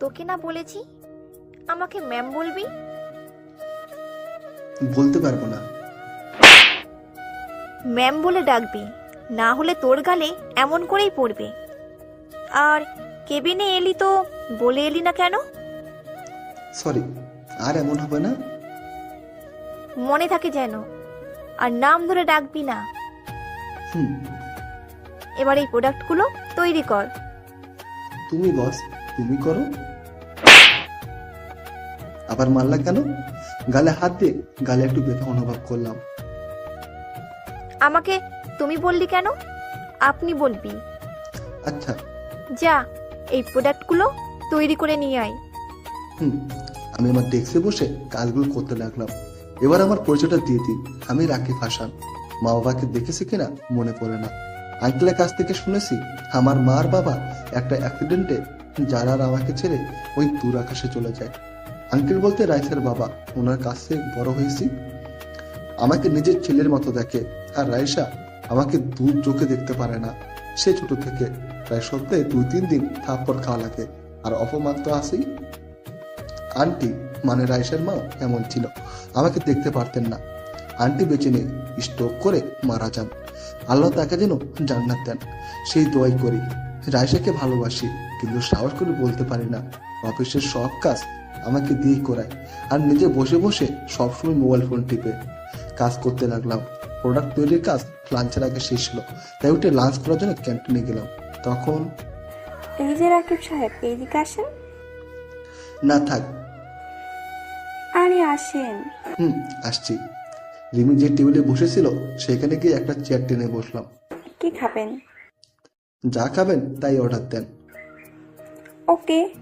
তোকে না বলেছি? আমাকে ম্যাম বলবি? বলতে পারব না। ম্যাম বলে ডাকবি না হলে তোর গালে এমন করেই পড়বে। আর কেবিনে এলি তো বলে এলি না কেন? সরি আর এমন হবে না? মনে থাকে যেন আর নাম ধরে ডাকবি না। হুম। এবার এই প্রোডাক্টগুলো তৈরি কর। তুমি বস তুমি করো। আবার মারলা কেন? গালে হাত দিয়ে গালে একটু ব্যথা অনুভব করলাম। আমাকে তুমি বললি কেন? আপনি বলবি। আচ্ছা। যা এই প্রোডাক্টগুলো তৈরি করে নিয়ে আয়। হুম আমি আমার ডেস্কে বসে কাজগুলো করতে লাগলাম। এবার আমার পরিচয়টা দিয়ে দিই। আমি রাকিব হাসান। মা বাবাকে দেখেছি কিনা মনে পড়ে না। আঙ্কেলের কাছ থেকে শুনেছি আমার মার বাবা একটা অ্যাক্সিডেন্টে যারা আমাকে ছেড়ে ওই দূর আকাশে চলে যায়। আঙ্কেল বলতে রাইসের বাবা। ওনার কাছে বড় হয়েছি। আমাকে নিজের ছেলের মতো দেখে। আর রাইসা আমাকে দূর চোখে দেখতে পারে না। সে ছোট থেকে। প্রায় সপ্তাহে দুই, তিন দিন থাপ্পড় খাওয়া লাগে। আর অপমান তো আছেই। আন্টি মানে রাইসার মা, এমন ছিল। আমাকে দেখতে পারতেন না। আন্টি বেঁচে নেই। স্ট্রোক করে মারা যান। আল্লাহ তাকে যেন জান্নাত দেন। সেই দোয়াই করি। রাইসাকে ভালোবাসি, কিন্তু সাহস করে বলতে পারি না। অফিসের সব কাজ আমাকে দিয়ে করায়। আর নিজে বসে বসে সবসময় মোবাইল ফোন টিপে। কাজ করতে লাগলাম। প্রোডাক্ট তৈরির কাজ লাঞ্চের আগে শেষ হলো। তাই উঠে লাঞ্চ করার জন্য ক্যান্টিনে গেলাম। তখন এই যে রাকিব সাহেব এইদিকে আসেন? না থাক। আরে আসেন। হুম আসছি। রিমি যে টেবিলে বসেছিল সেখানে গিয়ে একটা চেয়ার টেনে বসলাম। কি খাবেন? যা খাবেন তাই অর্ডার দেন। ওকে।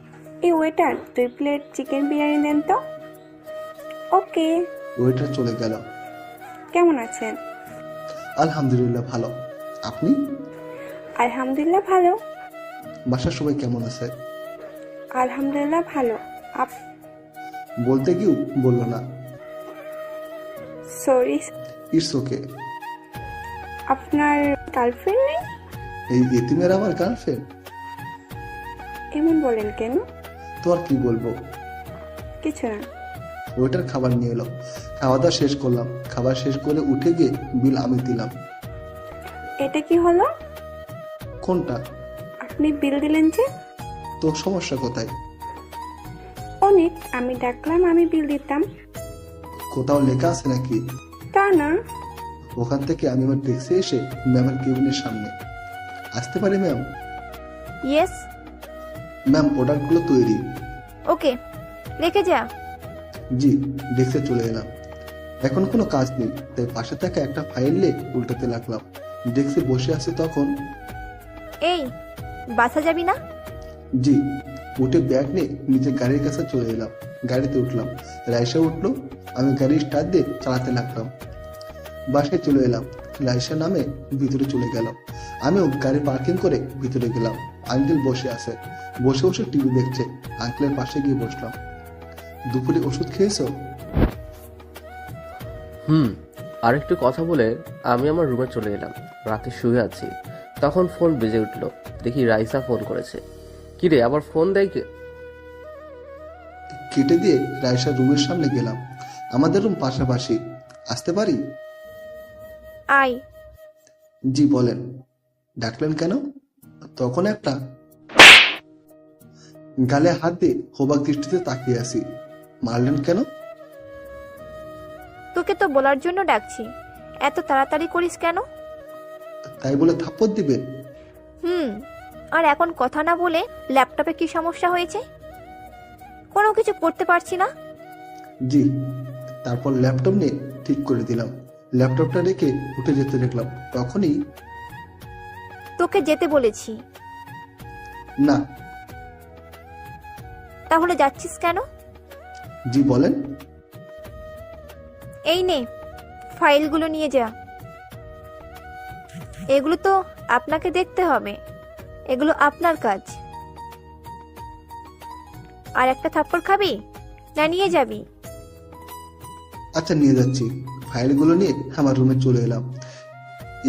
এই ওয়েটার দুই প্লেট চিকেন বিরিয়ানি দেন তো? ওকে ওয়েটার চলে গেল। কেমন আছেন? আলহামদুলিল্লাহ ভালো। আপনি? আলহামদুলিল্লাহ ভালো। বাসার সবাই কেমন আছে? আলহামদুলিল্লাহ ভালো। আপ বলতে গিয়েও বলল না। সরি ইটস ওকে আপনার গার্লফ্রেন্ড নেই? এই এতিমের আমার গার্লফ্রেন্ড এমন বলেন কেন? তো আর কি বলব? কিছু না। ওয়েটার খাবার নিয়ে এলো খাওয়া দাওয়া শেষ করলাম। খাবার শেষ করে উঠে গিয়ে বিল আমি দিলাম। এটা কি হলো? কোনটা? আপনি বিল দিলেন যে? তোর সমস্যা কোথায়? অনেক আমি ডাকলাম আমি বিল দিতাম। কোথাও লেখা আছে নাকি? তা না। ওখান থেকে আমি আমার ডেস্কে এসে ম্যামের কেবিনের সামনে। আসতে পারি ম্যাম? ইয়েস ম্যাম প্রোডাক্টগুলো তৈরি। ওকে রেখে যা। জি ডেস্কে চলে এলাম। এখন কোনো কাজ নেই তাই পাশে থাকা একটা ফাইল নিয়ে উল্টাতে লাগলাম। ডেস্কে বসে আছে তখন। এই বাসা যাবি না? জি উঠে ব্যাগ নিয়ে নিজের গাড়ির কাছে চলে এলাম। গাড়িতে উঠলাম। রাইসা উঠল আমি গাড়ি স্টার্ট দিয়ে চালাতে লাগলাম। বাসায় চলে এলাম। রাইসা নামে ভিতরে চলে গেলাম। আমিও গাড়ি পার্কিং করে ভিতরে গেলাম। আঙ্কেল বসে আছে। বসে বসে টিভি দেখছে। আঙ্কেলের পাশে গিয়ে বসলাম। দুপুরে ওষুধ খেয়েছো? হুম আর একটু কথা বলে আমি আমার রুমে চলে এলাম। রাতে শুয়ে আছি। তখন ফোন বেজে উঠল। দেখি রাইসা ফোন করেছে। কিরে আবার ফোন দেয় কে? কেটে দিয়ে রাইসা রুমের সামনে গেলাম। আমাদের রুম পাশাপাশি। আসতে পারি? আয়। জি বলেন। ডাকলেন কেন? তখন একটা গালে হাত দিয়ে হোবাক দৃষ্টিতে তাকিয়ে আছি। মারলেন কেন? তোকে তো বলার জন্য ডাকছি। এত তাড়াতাড়ি করিস কেন? তাই বলে থাপ্পড় দিবেন হুম আর এখন কথা না বলে ল্যাপটপে কি সমস্যা হয়েছে? কোনো কিছু করতে পারছি না? জি তারপর ল্যাপটপ নিয়ে ঠিক করে দিলাম। ল্যাপটপটা রেখে উঠে যেতে দেখলাম। তখনই তোকে যেতে বলেছি। না। তাহলে যাচ্ছিস কেন? জি বলেন। এই নে ফাইলগুলো নিয়ে যা। এগুলো তো আপনাকে দেখতে হবে। এগুলো আপনার কাজ। আর একটা থাপ্পড় খাবি? না নিয়ে যাবি? আচ্ছা নিয়ে যাচ্ছি। ফাইলগুলো নিয়ে আমার রুমে চলে এলাম।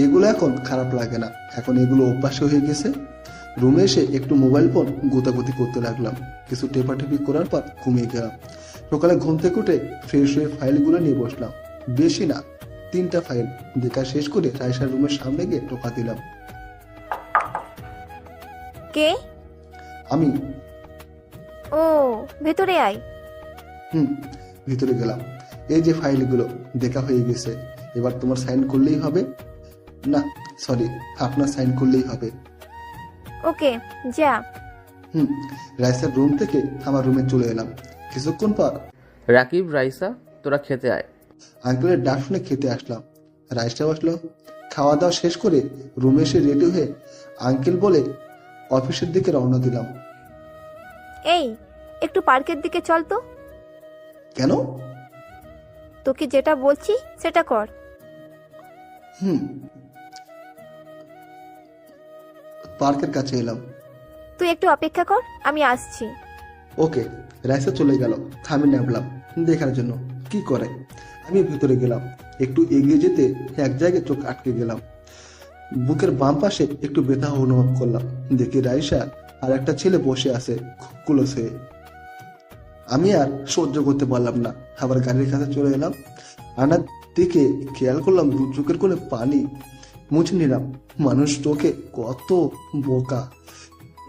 এগুলো এখন খারাপ লাগে না। এখন এগুলো অভ্যাস হয়ে গেছে। রুমে এসে একটু মোবাইল ফোন গোতাগুতি করতে লাগলাম। কিছু টেপাটেপি করার পর ঘুমিয়ে গেলাম। সকালে ঘুম থেকে উঠে ফ্রেশ হয়ে ফাইলগুলো নিয়ে বসলাম। বেশি না তিনটা ফাইল। দেখা শেষ করে রায়সার রুমের সামনে গিয়ে টোকা দিলাম। কে? আমি। ও ভেতরে আয়। হুম ভিতরে গেলাম। এই যে ফাইলগুলো দেখা হয়ে গেছে। এবার তোমার সাইন করলেই হবে। না সরি আপনার সাইন করলেই হবে। ওকে যা। হুম রাইসার রুম থেকে আমার রুমে চলে এলাম। কিছুক্ষণ পর রাকিব রাইসা তোরা খেতে আয়। আঙ্কেলের ডাক শুনে খেতে আসলাম। রাইসটা বসল খাওয়া দাওয়া শেষ করে রুমে এসে রেডি হয়ে আঙ্কেল বলে অফিসের দিকে রওনা দিলাম। এই একটু পার্কের দিকে চল তো। কেন? তোকে যেটা বলছি সেটা কর। হুম পার্কের কাছে এলাম। তুই একটু অপেক্ষা কর আমি আসছি। ওকে রাইসা চলে গেল। আমি নামলাম দেখার জন্য। কি করে? আমি ভিতরে গেলাম। একটু এগিয়ে যেতে এক জায়গায় চোখ আটকে গেলাম। বুকের বাম পাশে একটু ব্যথা অনুভব করলাম। দেখি রাইসা আর একটা ছেলে বসে আছে কুলস হয়ে। আমি আর সহ্য করতে পারলাম না। আবার গাড়ির কাছে চলে এলাম। আনার দিকে খেয়াল করলাম দু চোখের কোণে পানি মুছে নিলাম মানুষ চোখে কত বোকা।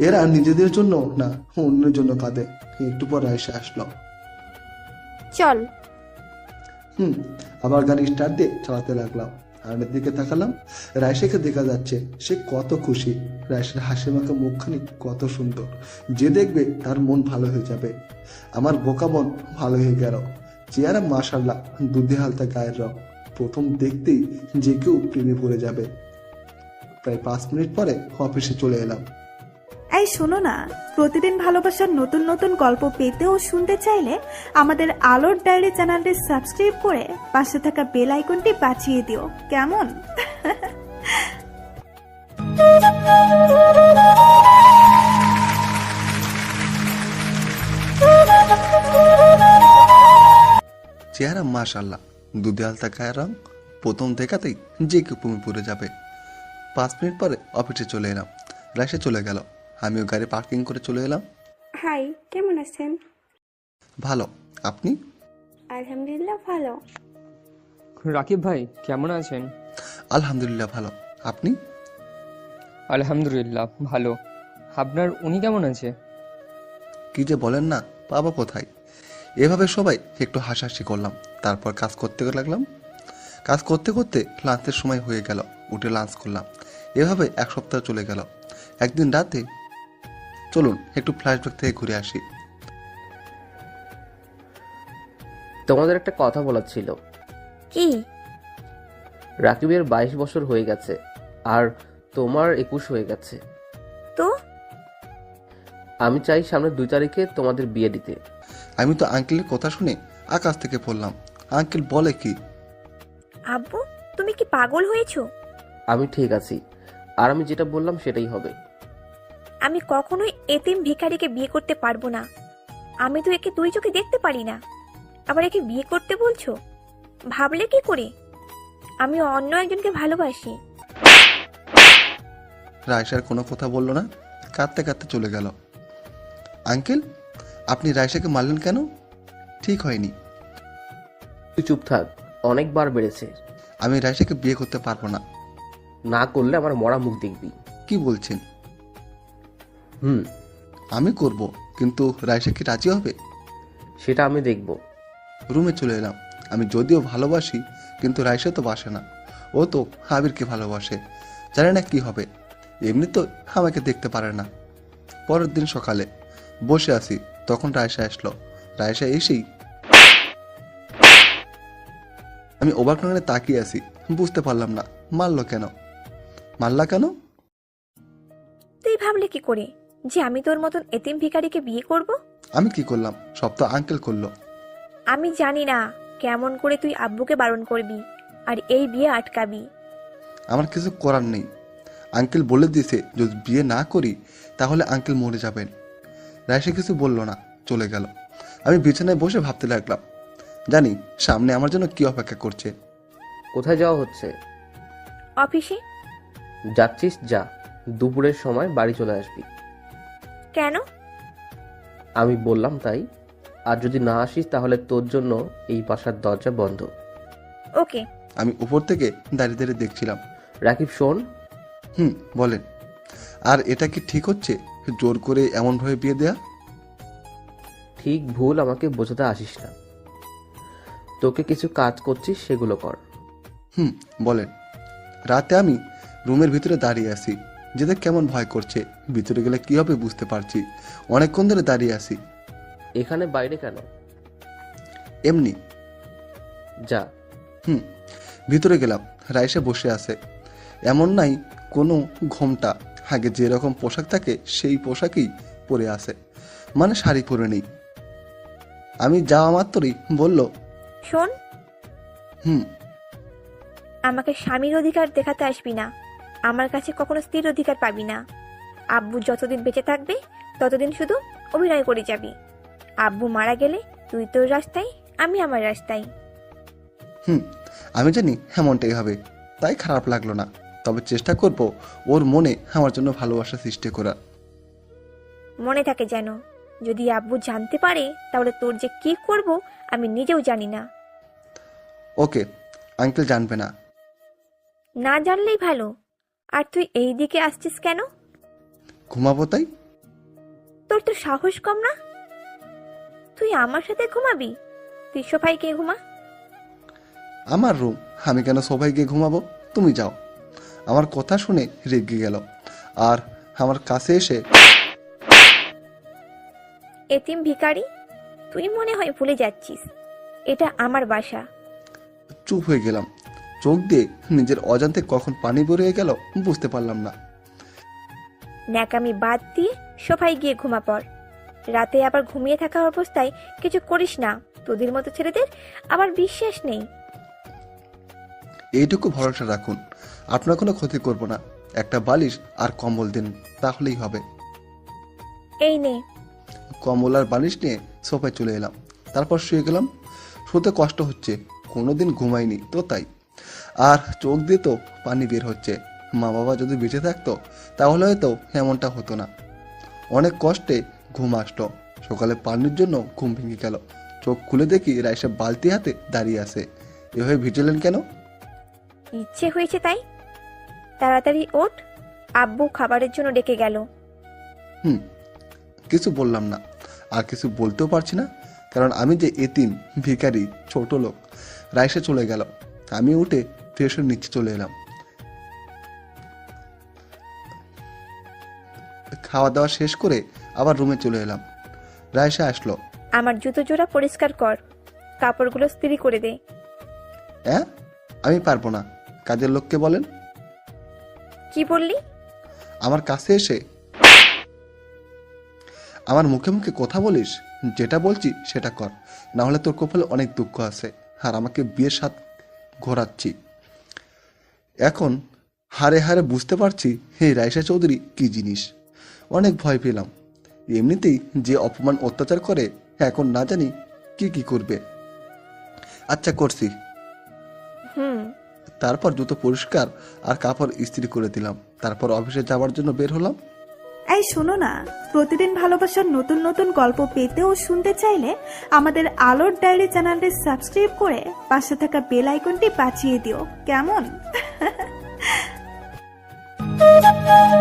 এরা নিজেদের জন্য না অন্যের জন্য কাঁদে। একটু পর রাইসা আসলো। চল। হুম আবার গাড়ি স্টার্ট দিয়ে চালাতে লাগলাম। আয়নার দিকে তাকালাম। রাইসাকে দেখা যাচ্ছে সে কত খুশি। রাইসার হাসি মাখা মুখখানি কত সুন্দর। যে দেখবে তার মন ভালো হয়ে যাবে। আমার বোকা মন ভালো হয়ে গেল। চেয়ারা মাশাল্লাহ দুধে হালতা গায়ের রং। প্রথম দেখতেই যে কেউ প্রেমে পড়ে যাবে। প্রায় পাঁচ মিনিট পরে অফিসে চলে এলাম। এই শোনো না প্রতিদিন ভালোবাসার নতুন নতুন গল্প পেতে ও শুনতে চাইলে আমাদের আলোর ডায়েরি চ্যানেলটি সাবস্ক্রাইব করে পাশে থাকা বেল আইকনটি বাঁচিয়ে দিও কেমন? চেহারা মাশাল্লাহ দুধে আলতা গায়ের রং প্রথম দেখাতেই যে কেউ পুমি পড়ে যাবে। পাঁচ মিনিট পরে অফিসে চলে এলাম। রাইসে চলে গেল। আমিও গাড়ি পার্কিং করে চলে এলাম। হাই কেমন আছেন? ভালো। আপনি? আলহামদুলিল্লাহ ভালো। রাকিব ভাই কেমন আছেন? আলহামদুলিল্লাহ ভালো। আপনি? আলহামদুলিল্লাহ ভালো। আপনার উনি কেমন আছে? কি যে বলেন না বাবা কোথায়? এভাবে সবাই একটু হাসাহাসি করলাম। তারপর কাজ করতে লাগলাম। কাজ করতে করতে লাঞ্চের সময় হয়ে গেল। উঠে লাঞ্চ করলাম। এভাবে এক সপ্তাহ চলে গেল। একদিন রাতে চলুন একটু ফ্ল্যাশব্যাক থেকে ঘুরে আসি। তোমাদের একটা কথা বলার ছিল। কি? রাকিবের বাইশ বছর হয়ে গেছে আর তোমার একুশ হয়ে গেছে। তো? আমি চাই সামনের দুই তারিখে তোমাদের বিয়ে দিতে। আমি তো আঙ্কেলের কথা শুনে আকাশ থেকে পড়লাম। আঙ্কেল বলে কি? আব্বু তুমি কি পাগল হয়েছো? আমি ঠিক আছি। আর আমি যেটা বললাম সেটাই হবে। আমি কখনোই এতিম ভিখারিকে বিয়ে করতে পারব না। আমি তো একে দুই চোখে দেখতে পারি না। আবার একে বিয়ে করতে বলছো? ভাবলে কি করে? আমি অন্য একজনকে ভালোবাসি। রায়সার কোনো কথা বলল না। কাঁদতে কাঁদতে চলে গেল। আঙ্কেল? আপনি রায়সাকে মারলেন কেন? ঠিক হয়নি। তুই চুপ থাক অনেকবার বেড়েছে। আমি রায়সাকে বিয়ে করতে পারব না। না করলে আমার মরা মুখ দেখবি। কি বলছেন? হুম। আমি করব কিন্তু রায়সা কি রাজি হবে? সেটা আমি দেখব। রুমে চলে এলাম। আমি যদিও ভালোবাসি কিন্তু রায়সা তো বাসে না। ও তো আবিরকে ভালোবাসে। জানে না কি হবে। এমনি তো আমাকে দেখতে পারে না। পরের দিন সকালে বসে আছি। তখন রায়সা আসলো। রায়সা এসেই আমি অবাক নগরে তাকিয়ে আছি। বুঝতে পারলাম না মারলো কেন? মারলা কেন? তুই ভাবলে কি করে? যে আমি তোর মতন এতিম ভিখারিকে বিয়ে করব? আমি কি করলাম? সব তো আঙ্কেল করল। আমি জানি না কেমন করে তুই আব্বুকে বারণ করবি আর এই বিয়ে আটকাবি। আমার কিছু করার নেই। আঙ্কেল বলে দিয়েছে যদি বিয়ে না করি তাহলে আঙ্কেল মরে যাবেন। রায়সা কিছু বলল না চলে গেল। আমি বিছানায় বসে ভাবতে লাগলাম জানি সামনে আমার জন্য কি অপেক্ষা করছে। কোথায় যাওয়া হচ্ছে? অফিসে। যাচ্ছিস যা। দুপুরের সময় বাড়ি চলে আসবি। কেন? আমি বললাম তাই। আর যদি না আসিস তাহলে তোর জন্য এই বাসার দরজা বন্ধ। ওকে। আমি উপর থেকে দাঁড়িয়ে দাঁড়িয়ে দেখছিলাম। রাকিব শোন। হুম বলেন। আর এটা কি ঠিক হচ্ছে? জোর করে এমনভাবে বিয়ে দেয়া? ঠিক ভুল আমাকে বোঝাতে আসিস না। তোকে কিছু কাজ করছিস সেগুলো কর। হুম বলেন। রাতে আমি রুমের ভিতরে দাঁড়িয়ে আছি। যেতে কেমন ভয় করছে? ভিতরে গেলে কি হবে বুঝতে পারছি? অনেকক্ষণ ধরে দাঁড়িয়ে আছি। এখানে বাইরে কেন? এমনি। যা। হুম ভিতরে গেলাম। রাইসে বসে আছে। এমন নাই কোনো ঘোমটা। আগে যেরকম পোশাক থাকে সেই পোশাকই পরে আসে মানে শাড়ি পরে নেই। আমি যাওয়া মাত্রই বলল শোন। হুম। আমাকে স্বামীর অধিকার দেখাতে আসবি না। আমার কাছে কখনো স্থির অধিকার পাবি না। আব্বু যতদিন বেঁচে থাকবে ততদিন শুধু অভিনয় করে যাবি। আব্বু মারা গেলে তুই তোর রাস্তায় আমি আমার রাস্তায়। হুম আমি জানি এমনটাই হবে। তাই খারাপ লাগল না। তবে চেষ্টা করব ওর মনে আমার জন্য ভালোবাসা সৃষ্টি করার। মনে থাকে যেন যদি আব্বু জানতে পারে তাহলে তোর যে কি করব আমি নিজেও জানি না। ওকে আঙ্কেল জানবে না। না জানলেই ভালো। আর তুই এই দিকে আসছিস কেন? ঘুমাবো তাই? তোর তো সাহস কম না? তুই আমার সাথে ঘুমাবি? তুই সোফায় কে ঘুমা। আমার রুম আমি কেন সবাই গিয়ে ঘুমাবো? তুমি যাও। আমার কথা শুনে রেগে গেল। আর আমার কাছে এসে এতিম ভিখারি তুই মনে হয় ভুলে যাচ্ছিস। এটা আমার বাসা। চুপ হয়ে গেলাম। চোখ দিয়ে নিজের অজান্তে কখন পানি বেরিয়ে গেল বুঝতে পারলাম না। ন্যাকামি বাদ দিয়ে সোফায় গিয়ে ঘুমা পড়। রাতে আবার ঘুমিয়ে থাকা অবস্থায় কিছু করিস না। তোদের মতো ছেলেদের আবার বিশ্বাস নেই। এইটুকু ভরসা রাখুন। আপনার কোনো ক্ষতি করব না। একটা বালিশ আর কম্বল দিন তাহলেই হবে। এই নে। কম্বল আর বালিশ নিয়ে সোফায় চলে এলাম। তারপর শুয়ে গেলাম। শুতে কষ্ট হচ্ছে। কোনোদিন ঘুমাইনি তো তাই। আর চোখ দিয়ে তো পানি বের হচ্ছে। মা বাবা যদি বেঁচে থাকতো তাহলে হয়তো এমনটা হতো না। অনেক কষ্টে ঘুম আসলো। সকালে পানির জন্য ঘুম ভেঙে গেল। চোখ খুলে দেখি রাইসা বালতি হাতে দাঁড়িয়ে আছে। এভাবে ভিজলেন কেন? ইচ্ছে হয়েছে তাই? তাড়াতাড়ি ওঠ আব্বু খাবারের জন্য ডেকে গেল। হুম কিছু বললাম না। আর কিছু বলতেও পারছি না কারণ আমি যে এতিম ভিখারি ছোট লোক রাইসে চলে গেল। আমি উঠে ফ্রেশ হয়ে নিচে চলে এলাম। খাওয়া দাওয়া শেষ করে আবার রুমে চলে এলাম। রাইসা আসলো। আমার জুতো জোড়া পরিষ্কার কর কাপড়গুলো স্ত্রি করে দে। হ্যাঁ আমি পারব না। কাজের লোককে বলেন। কি বললি? আমার কাছে এসে আমার মুখে মুখে কথা বলিস যেটা বলছি সেটা কর। না হলে তোর কপালে অনেক দুঃখ আছে আর আমাকে বিয়ের সাথ ঘোরাচ্ছি। এখন হারে হারে বুঝতে পারছি হে রাইসা চৌধুরী কি জিনিস। অনেক ভয় পেলাম। এমনিতেই যে অপমান অত্যাচার করে এখন না জানি কি কি করবে। আচ্ছা করছি। তারপর জুতো পরিষ্কার আর কাপড় ইস্ত্রি করে দিলাম। তারপর অফিসে যাওয়ার জন্য বের হলাম। এই শোনো না, প্রতিদিন ভালোবাসার নতুন নতুন গল্প পেতে ও শুনতে চাইলে আমাদের আলোর ডায়েরি চ্যানেলটি সাবস্ক্রাইব করে পাশে থাকা বেল আইকনটি বাঁচিয়ে দিও। কেমন?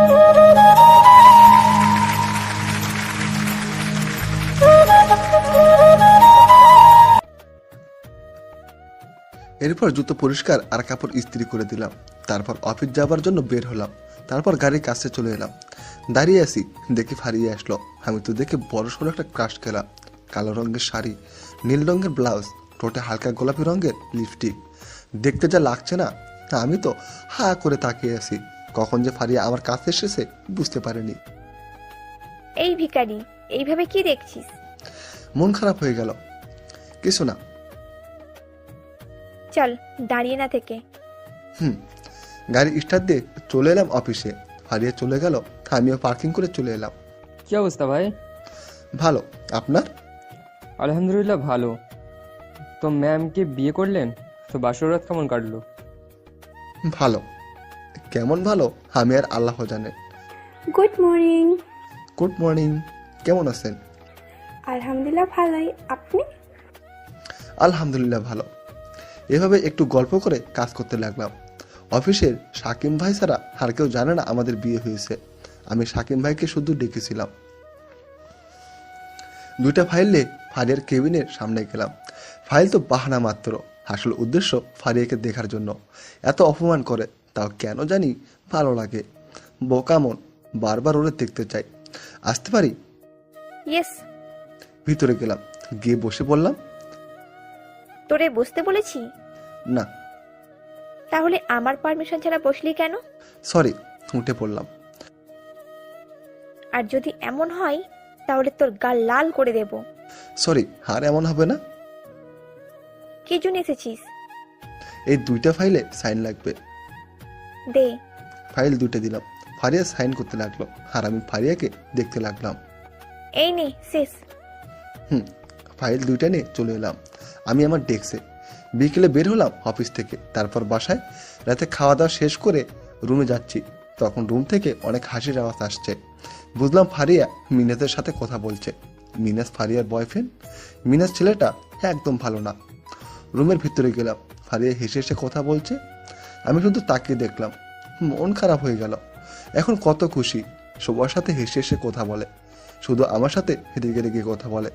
এরপর জুতো পরিষ্কার আর কাপড় ইস্ত্রি করে দিলাম। তারপর অফিস যাবার জন্য বের হলাম। তারপর গাড়ির কাছে চলে এলাম। দাঁড়িয়ে আছি দেখে ফারিয়ে আসলো। আমি তো দেখে বড় সড়ো একটা ক্রাশ খেলাম। কালো রঙের শাড়ি নীল রঙের ব্লাউজ ঠোঁটে হালকা গোলাপি রঙের লিপস্টিক। দেখতে যা লাগছে না আমি তো হা করে তাকিয়ে আছি। কখন যে ফারিয়া আমার কাছে এসেছে বুঝতে পারিনি। এই ভিখারি এইভাবে কি দেখছিস? মন খারাপ হয়ে গেল। কিছু না চল দাঁড়িয়ে না থেকে। হুম গাড়ি স্টার্ট দিয়ে চলে এলাম অফিসে। ফারিয়া চলে গেল আমিও পার্কিং করে চলে এলাম। কি অবস্থা ভাই? ভালো আপনার? আলহামদুলিল্লাহ ভালো। তো ম্যামকে বিয়ে করলেন? তো বাসরাত কেমন কাটলো? ভালো কেমন ভালো আমি আর আল্লাহ জানেন গুড মর্নিং গুড মর্নিং কেমন আছেন? আলহামদুলিল্লাহ ভালোই আপনি? আলহামদুলিল্লাহ ভালো। এভাবে একটু গল্প করে কাজ করতে লাগলাম। অফিসের সাকিম ভাই ছাড়া আর কেউ জানে না আমাদের বিয়ে হয়েছে। আমি সাকিম ভাইকে শুধু ডেকেছিলাম। দুইটা ফাইল ফারিয়ার কেবিনের সামনে গেলাম। ফাইল তো বাহানা মাত্র। আসল উদ্দেশ্য ফারিয়াকে দেখার জন্য। এত অপমান করে তাও কেন জানি ভালো লাগে। বোকামন বারবার ওরে দেখতে চাই। আসতে পারি? ইয়েস ভিতরে গেলাম। গিয়ে বসে বললাম তোরে বসতে বলেছি? না। তাহলে আমার পারমিশন ছাড়া বসলি কেন? সরি উঠে পড়লাম। আর যদি এমন হয় তাহলে তোর গাল লাল করে দেব। সরি আর এমন হবে না? কি জন্য এসেছিস? এই দুইটা ফাইলে সাইন লাগবে। দে। ফাইল দুইটা দিলাম। ফারিয়া সাইন করতে লাগল আর আমি ফারিয়াকে দেখতে লাগলাম। এই নে শেষ। হুম ফাইল দুইটা নিয়ে চলে এলাম। আমি আমার ডেস্কে বিকেলে বের হলাম অফিস থেকে। তারপর বাসায় রাতে খাওয়া দাওয়া শেষ করে রুমে যাচ্ছি। তখন রুম থেকে অনেক হাসির আওয়াজ আসছে। বুঝলাম ফারিয়া মিনাজের সাথে কথা বলছে। মিনাজ ফারিয়ার বয়ফ্রেন্ড মিনাজ ছেলেটা একদম ভালো না। রুমের ভিতরে গেলাম। ফারিয়া হেসে হেসে কথা বলছে। আমি শুধু তাকিয়ে দেখলাম। মন খারাপ হয়ে গেল। এখন কত খুশি। সবার সাথে হেসে হেসে কথা বলে। শুধু আমার সাথে রেগে রেগে কথা বলে।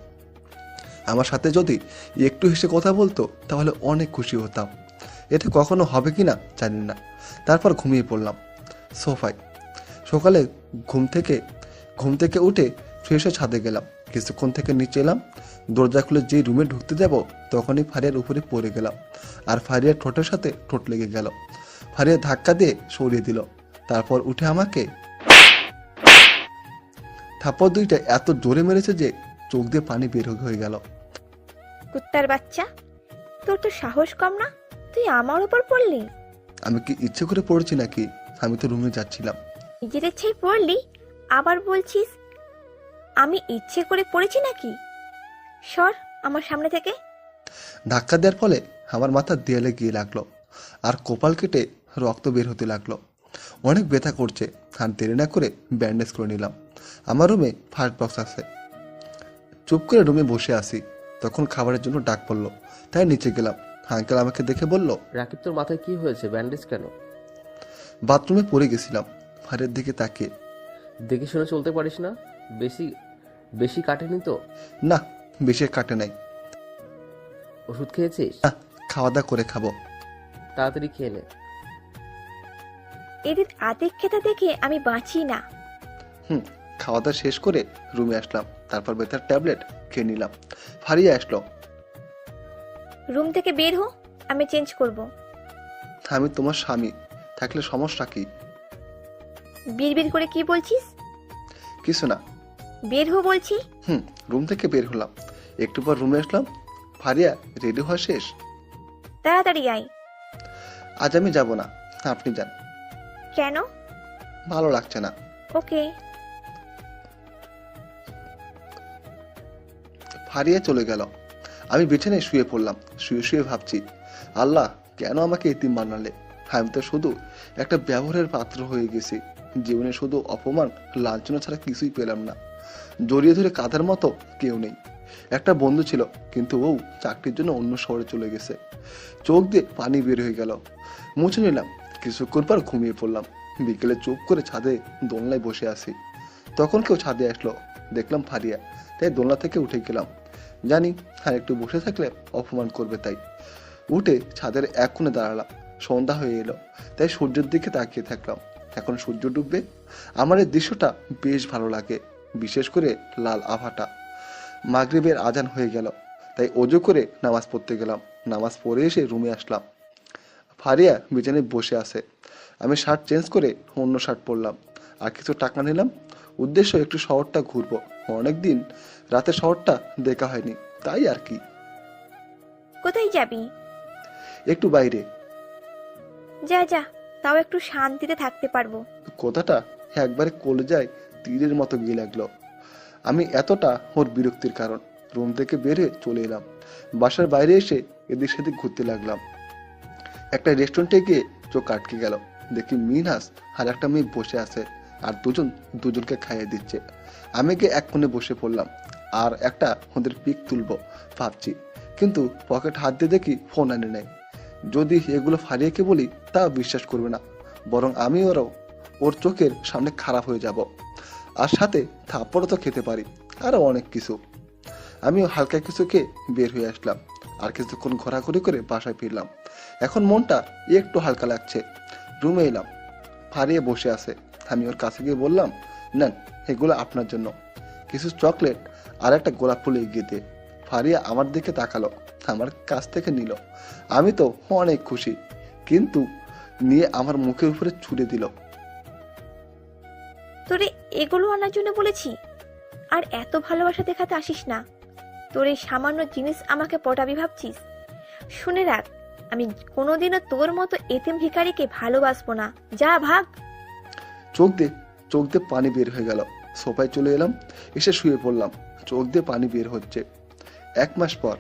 আমার সাথে যদি একটু হেসে কথা বলতো, তাহলে অনেক খুশি হতাম। এটা কখনো হবে কি না জানি না। তারপর ঘুমিয়ে পড়লাম সোফায়। সকালে ঘুম থেকে ঘুম থেকে উঠে ফ্রেশ ছাদে গেলাম। কিছুক্ষণ থেকে নিচে এলাম। দরজা খুলে যে রুমে ঢুকতে যাব, তখনই ফারিয়ার উপরে পড়ে গেলাম। আর ফারিয়ার ঠোঁটের সাথে ঠোঁট লেগে গেল। ফারিয়া ধাক্কা দিয়ে সরিয়ে দিল। তারপর উঠে আমাকে থাপ্পড় দুইটা এত জোরে মেরেছে যে চোখ দিয়ে পানি বের হয়ে গেল। কুত্তার বাচ্চা? তোর তো সাহস কম না? তুই আমার উপর পড়লি? আমি কি ইচ্ছে করে পড়েছি নাকি? আমি তো রুমে যাচ্ছিলাম। নিজের ইচ্ছেই পড়লি? আবার বলছিস আমি ইচ্ছে করে পড়েছি নাকি? সর আমার সামনে থেকে। ধাক্কা দেওয়ার ফলে আমার মাথা দেয়ালে গিয়ে লাগল আর কপাল কেটে রক্ত বের হতে লাগল। অনেক ব্যথা করছে আর দেরি না করে ব্যান্ডেজ করে নিলাম। আমার রুমে ফার্স্ট বক্স আছে। চুপ করে রুমে বসে আসি তখন খাবারের জন্য ডাক পড়ল। তাই নিচে গেলাম। আঙ্কেল আমাকে দেখে বলল রাকিব তোর মাথায় কি হয়েছে? ব্যান্ডেজ কেন? বাথরুমে পড়ে গেছিলাম। ফারের দিকে তাকিয়ে। দেখে শুনে চলতে পারিস না? বেশি বেশি কাটেনি তো? না বেশি কাটে নাই। ওষুধ খেয়েছিস? না খাওয়া দাওয়া করে খাব। তাড়াতাড়ি খেয়ে নে। এদের আদেক খেতা দেখে আমি বাঁচি না। হুম খাওয়া দাওয়া শেষ করে রুমে আসলাম। তারপর বেতার ট্যাবলেট খেয়ে নিলাম। ফারিয়া আসলো। রুম থেকে বের হো আমি চেঞ্জ করব। আমি তোমার স্বামী থাকলে সমস্যা কি? বিড়বিড় করে কি বলছিস? কিছু না। বের হো বলছি। হুম রুম থেকে বের হলাম। একটু পর রুমে আসলাম। ফারিয়া রেডি হওয়া শেষ? তাড়াতাড়ি আয়। আজ আমি যাব না আপনি যান। কেন? ভালো লাগছে না। ওকে। ফারিয়া চলে গেল। আমি বিছানায় শুয়ে পড়লাম, শুয়ে শুয়ে ভাবছি, আল্লাহ, কেন আমাকে এতিম বানালে? আমি তো শুধু একটা ব্যবহারের পাত্র হয়ে গেছি। জীবনে শুধু অপমান, লাঞ্ছনা ছাড়া কিছুই পেলাম না। জড়িয়ে ধরে কাঁধার মতো কেউ নেই। একটা বন্ধু ছিল, কিন্তু ও চাকরির জন্য অন্য শহরে চলে গেছে। চোখ দিয়ে পানি বের হয়ে গেল। মুছে নিলাম, কিছুক্ষণ পর ঘুমিয়ে পড়লাম। বিকেলে চুপ করে ছাদে দোলনায় বসে আছি। তখন কেউ ছাদে আসলো, দেখলাম ফারিয়া। তাই দোলনা থেকে উঠে গেলাম। জানি, আর একটু বসে থাকলে অপমান করবে তাই। উঠে ছাদের এক কোণে দাঁড়ালাম, সন্ধ্যা হয়ে এলো, তাই সূর্যের দিকে তাকিয়ে থাকলাম। এখন সূর্য ডুববে, আমার এই দৃশ্যটা বেশ ভালো লাগে, বিশেষ করে লাল আভাটা। মাগরিবের আজান হয়ে গেল, তাই অজু করে নামাজ পড়তে গেলাম, নামাজ পড়ে এসে রুমে আসলাম। ফারিয়া বিছানায় বসে আছে, আমি শার্ট চেঞ্জ করে অন্য শার্ট পরলাম, আর কিছু টাকা নিলাম, উদ্দেশ্য একটু শহরটা ঘুরবো। অনেকদিন রাতে শহরটা দেখা হয়নি তাই আর কি। কোথায় যাবি? একটু বাইরে। যা যা তাও একটু শান্তিতে থাকতে পারব। কথাটা একবারে কলেজায় তীরের মতো গিয়ে লাগল। আমি এতটা ওর বিরক্তির কারণ রুম থেকে বেরে চলে এলাম। বাসার বাইরে এসে এদিক সেদিক ঘুরতে লাগলাম। একটা রেস্টুরেন্টে গিয়ে চোখ আটকে গেল। দেখি মিনহাস আর একটা মেয়ে বসে আছে আর দুজন দুজনকে খাইয়ে দিচ্ছে। আমি গিয়ে এক কোণে বসে পড়লাম, আর একটা ওদের পিক তুলবো ভাবছি। কিন্তু পকেট হাত দিয়ে দেখি ফোন আনে নেয় যদি এগুলো ফারিয়াকে বলি তা বিশ্বাস করবে না। বরং আমি ওরাও, ওর চোখের সামনে খারাপ হয়ে যাব। আর সাথে থাপ্পড়ও তো খেতে পারি আরও অনেক কিছু। আমিও হালকা কিছু খেয়ে বের হয়ে আসলাম, আর কিছুক্ষণ ঘোরাঘুরি করে বাসায় ফিরলাম। এখন মনটা একটু হালকা লাগছে। রুমে এলাম ফারিয়ে বসে আছে। আমি ওর কাছে গিয়ে বললাম নেন এগুলো আপনার জন্য। কিছু চকলেট আর একটা গোলাপ ফুল এগিয়ে দে ফারিয়া আমার দিকে তাকালো আমার কাছ থেকে নিল। আমি তো অনেক খুশি কিন্তু নিয়ে আমার মুখের উপরে ছুড়ে দিল। তোরে এগুলো আনার জন্য বলেছি আর এত ভালোবাসা দেখাতে আসিস না। তোর এই সামান্য জিনিস আমাকে পটাবি ভাবছিস। শুনে রাখ আমি কোনোদিনও তোর মতো এতিম ভিখারিকে ভালোবাসবো না। যা ভাগ। চোখ দিয়ে চোখ দিয়ে পানি বের হয়ে গেল। সোফায় চলে এলাম, এসে শুয়ে পড়লাম। চোখ দিয়ে পানি বের হচ্ছে। এক মাস পর।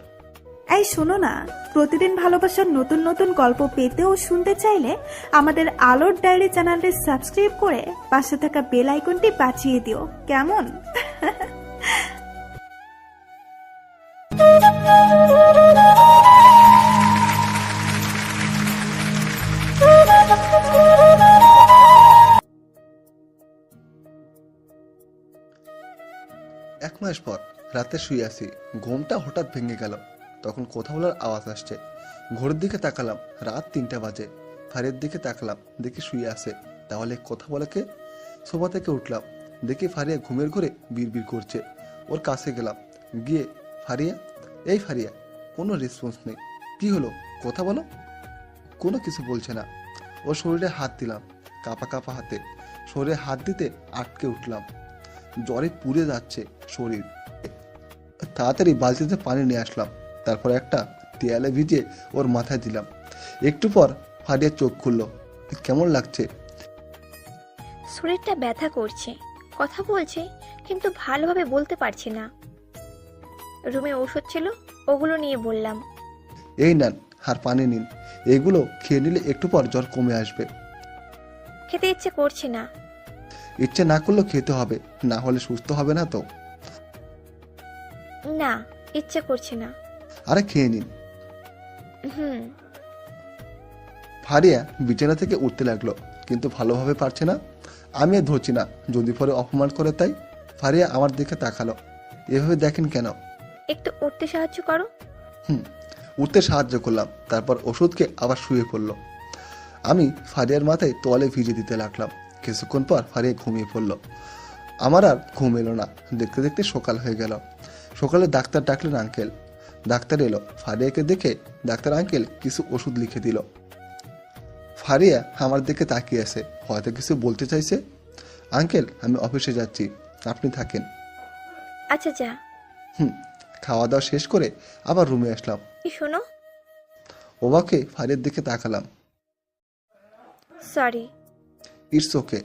এই শোনো না, প্রতিদিন ভালোবাসার নতুন নতুন গল্প পেতে ও শুনতে চাইলে আমাদের আলোর ডায়েরি চ্যানেলটি সাবস্ক্রাইব করে পাশে থাকা বেল আইকনটি বাঁচিয়ে দিও। কেমন? মাস পর রাতে শুয়ে আছি ঘুমটা হঠাৎ ভেঙে গেল। তখন কথা বলার আওয়াজ আসছে। ঘোরের দিকে তাকালাম, রাত তিনটা বাজে। ফারিয়ার দিকে তাকালাম, দেখি শুয়ে আছে। তাহলে কথা বলে কে? সোফা থেকে উঠলাম, দেখি ফারিয়া ঘুমের ঘরে বিড়বিড় করছে। ওর কাছে গেলাম, গিয়ে, ফারিয়া, এই ফারিয়া, কোনো রেসপন্স নেই। কি হলো? কথা বলো। কোনো কিছু বলছে না। ওর শরীরে হাত দিলাম, কাপা কাপা হাতে। শরীরে হাত দিতে আটকে উঠলাম। জ্বরে পুড়ে যাচ্ছে শরীর। তাড়াতাড়ি বালতিতে পানি নিয়ে আসলাম তারপর একটা দেয়ালে ভিজিয়ে ওর মাথায় দিলাম। একটু পর ফারিয়া চোখ খুললো কেমন লাগছে? শরীরটা ব্যথা করছে কথা বলছে কিন্তু ভালোভাবে বলতে পারছে না। রুমে ওষুধ ছিল ওগুলো নিয়ে বললাম। এই নেন আর পানি নিন এগুলো খেয়ে নিলে একটু পর জ্বর কমে আসবে। খেতে ইচ্ছে করছে না ইচ্ছে না করলেও খেতে হবে না হলে সুস্থ হবে না তো। না ইচ্ছে করছে না। আরে খেয়ে নিন। হুম। ফারিয়া বিছানা থেকে উঠতে লাগল কিন্তু ভালোভাবে পারছে না। আমি আর ধরছি না যদি পরে অপমান করে তাই। ফারিয়া আমার দিকে তাকালো এভাবে দেখেন কেন? একটু উঠতে সাহায্য করো। হুম উঠতে সাহায্য করলাম তারপর ওষুধকে আবার শুয়ে পড়ল। আমি ফারিয়ার মাথায় তোয়ালে ভিজে দিতে লাগলাম কিছুক্ষণ পর ফারিয়া ঘুমিয়ে পড়ল। আমার আর ঘুম এলো না। দেখতে দেখতে সকাল হয়ে গেল। সকালে ডাক্তার ডাকলেন আঙ্কেল। ডাক্তার এলো। ফারিয়াকে দেখে ডাক্তার আঙ্কেল কিছু ওষুধ লিখে দিল। ফারিয়া আমার দিকে তাকিয়ে আছে। হয়তো কিছু বলতে চাইছে। আঙ্কেল আমি অফিসে যাচ্ছি। আপনি থাকেন। আচ্ছা যা। হুম খাওয়া দাওয়া শেষ করে আবার রুমে আসলাম। কি শোনো? ওবাকে ফারিয়ার দিকে তাকালাম। সরি। It's okay